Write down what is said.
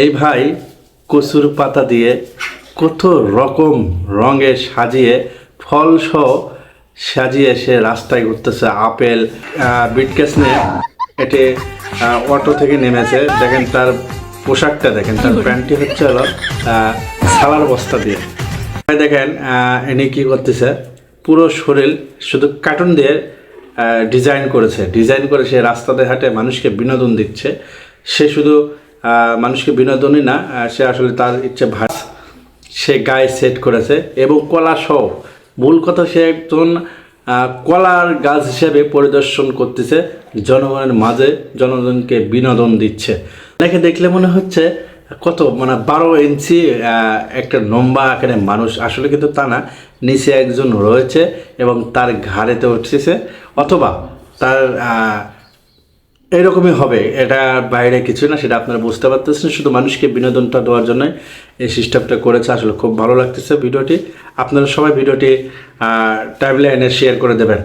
এই ভাই কচুর পাতা দিয়ে কত রকম রঙে সাজিয়ে, ফল সহ সাজিয়ে সে রাস্তায় ঘুরতেছে। আপেল বিটকেস নিয়ে এটি অটো থেকে নেমেছে। দেখেন তার পোশাকটা, দেখেন তার প্যান্টটি হচ্ছে হলো ছালার বস্তা দিয়ে। ভাই দেখেন ইনি কি করতেছে, পুরো শরীর শুধু কার্টুন দিয়ে ডিজাইন করেছে। ডিজাইন করে সে রাস্তাতে হাঁটে, মানুষকে বিনোদন দিচ্ছে। সে শুধু মানুষকে বিনোদনই না সে আসলে তার ইচ্ছে ভাস সে গায়ে সেট করেছে এবং কলা সহ, মূল কথা সে একজন কলার গাছ হিসেবে পরিদর্শন করতেছে, জনগণের মাঝে জনগণকে বিনোদন দিচ্ছে। দেখে দেখলে মনে হচ্ছে কত মানে বারো ইঞ্চি একটা লম্বা আকারে মানুষ, আসলে কিন্তু তা না, নিচে একজন রয়েছে এবং তার ঘাড়েতে উঠতেছে, অথবা তার এরকমই হবে। এটা বাইরে কিছু না, সেটা আপনারা বুঝতে পারতেছেন। শুধু মানুষকে বিনোদনটা দেওয়ার জন্য এই সিস্টেমটা করেছে। আসলে খুব ভালো লাগতেছে ভিডিওটি। আপনারা সবাই ভিডিওটি টাইমলাইনে শেয়ার করে দেবেন।